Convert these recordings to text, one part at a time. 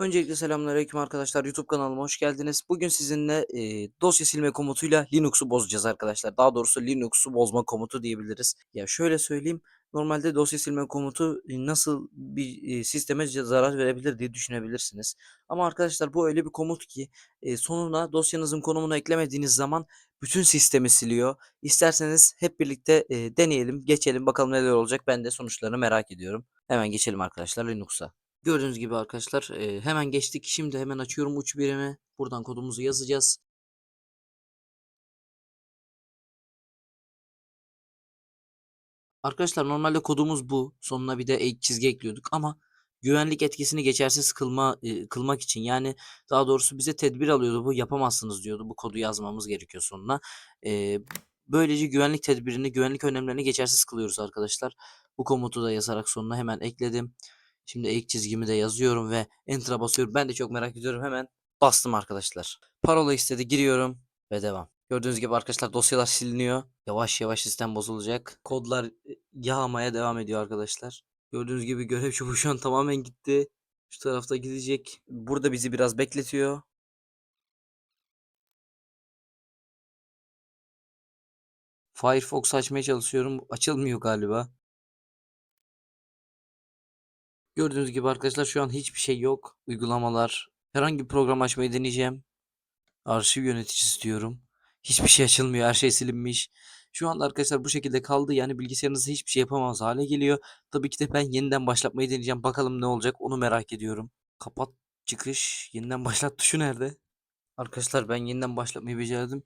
Öncelikle selamünaleyküm arkadaşlar. YouTube kanalıma hoş geldiniz. Bugün sizinle e, dosya silme komutuyla Linux'u bozacağız arkadaşlar. Daha doğrusu Linux'u bozma komutu diyebiliriz. Ya şöyle söyleyeyim. Normalde dosya silme komutu nasıl bir sisteme zarar verebilir diye düşünebilirsiniz. Ama arkadaşlar bu öyle bir komut ki sonuna dosyanızın konumunu eklemediğiniz zaman bütün sistemi siliyor. İsterseniz hep birlikte deneyelim, geçelim bakalım neler olacak. Ben de sonuçlarını merak ediyorum. Hemen geçelim arkadaşlar Linux'a. Gördüğünüz gibi arkadaşlar e, hemen geçtik. Şimdi hemen açıyorum uç birimi. Buradan kodumuzu yazacağız. Arkadaşlar normalde kodumuz bu. Sonuna bir de çizgi ekliyorduk ama güvenlik etkisini geçersiz kılma e, kılmak için yani daha doğrusu bize tedbir alıyordu bu yapamazsınız diyordu. Bu kodu yazmamız gerekiyor sonuna. E, böylece güvenlik tedbirini, güvenlik önlemlerini geçersiz kılıyoruz arkadaşlar. Bu komutu da yazarak sonuna hemen ekledim. Şimdi ek çizgimi de yazıyorum ve enter'a basıyorum. Ben de çok merak ediyorum. Hemen bastım arkadaşlar. Parola istedi. Giriyorum ve devam. Gördüğünüz gibi arkadaşlar dosyalar siliniyor. Yavaş yavaş sistem bozulacak. Kodlar e, yağmaya devam ediyor arkadaşlar. Gördüğünüz gibi görev çubuğu şu an tamamen gitti. Şu tarafta gidecek. Burada bizi biraz bekletiyor. Firefox açmaya çalışıyorum. Açılmıyor galiba. Gördüğünüz gibi arkadaşlar şu an hiçbir şey yok. Uygulamalar. Herhangi bir program açmayı deneyeceğim. Arşiv yöneticisi diyorum. Hiçbir şey açılmıyor. Her şey silinmiş. Şu anda arkadaşlar bu şekilde kaldı. Yani bilgisayarınızda hiçbir şey yapamaz hale geliyor. Tabii ki de ben yeniden başlatmayı deneyeceğim. Bakalım ne olacak onu merak ediyorum. Kapat çıkış. Yeniden başlat tuşu nerede? Arkadaşlar ben yeniden başlatmayı becerdim.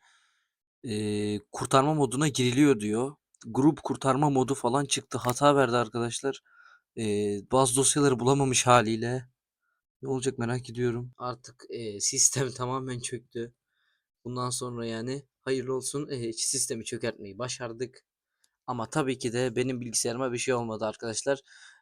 Ee, kurtarma moduna giriliyor diyor. Grup kurtarma modu falan çıktı. Hata verdi arkadaşlar. Ee, bazı dosyaları bulamamış haliyle. Ne olacak merak ediyorum. Artık e, sistem tamamen çöktü. Bundan sonra yani hayırlı olsun e, sistemi çökertmeyi başardık. Ama tabii ki de benim bilgisayarıma bir şey olmadı arkadaşlar.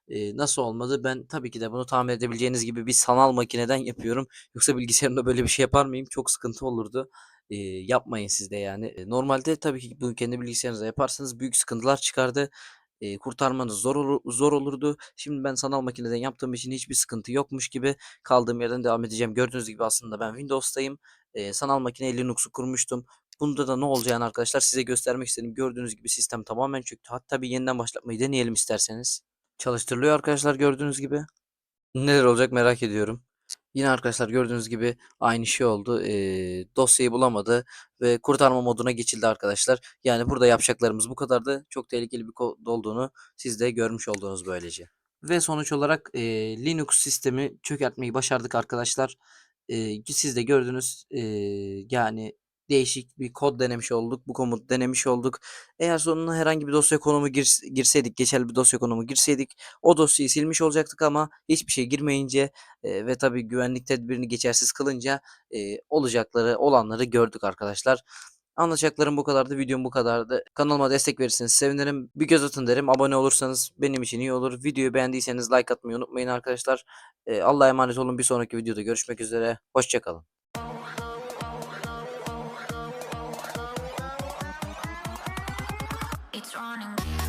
E, nasıl olmadı? Ben tabii ki de bunu tahmin edebileceğiniz gibi bir sanal makineden yapıyorum. Yoksa bilgisayarımda böyle bir şey yapar mıyım? Çok sıkıntı olurdu. E, yapmayın siz de yani. E, normalde tabii ki bunu kendi bilgisayarınızda yaparsanız büyük sıkıntılar çıkardı. E, kurtarmanız zor olur, zor olurdu. Şimdi ben sanal makineden yaptığım için hiçbir sıkıntı yokmuş gibi kaldığım yerden devam edeceğim. Gördüğünüz gibi aslında ben Windows'tayım. E, sanal makineye Linux'u kurmuştum. Bunda da ne olacağını arkadaşlar size göstermek istedim. Gördüğünüz gibi sistem tamamen çöktü. Hatta bir yeniden başlatmayı deneyelim isterseniz. Çalıştırılıyor arkadaşlar gördüğünüz gibi. Neler olacak merak ediyorum. Yine arkadaşlar gördüğünüz gibi aynı şey oldu. Ee, dosyayı bulamadı ve kurtarma moduna geçildi arkadaşlar. Yani burada yapacaklarımız bu kadardı. Çok tehlikeli bir kod olduğunu siz de görmüş oldunuz böylece. Ve sonuç olarak e, Linux sistemi çökertmeyi başardık arkadaşlar. E, siz de gördünüz. E, yani değişik bir kod denemiş olduk. Bu komutu denemiş olduk. Eğer sonuna herhangi bir dosya konumu gir, girseydik, geçerli bir dosya konumu girseydik o dosyayı silmiş olacaktık ama hiçbir şey girmeyince e, ve tabii güvenlik tedbirini geçersiz kılınca e, olacakları, olanları gördük arkadaşlar. Anlatacaklarım bu kadardı. Videom bu kadardı. Kanalıma destek verirseniz sevinirim. Bir göz atın derim. Abone olursanız benim için iyi olur. Videoyu beğendiyseniz like atmayı unutmayın arkadaşlar. E, Allah'a emanet olun. Bir sonraki videoda görüşmek üzere. Hoşçakalın. It's running.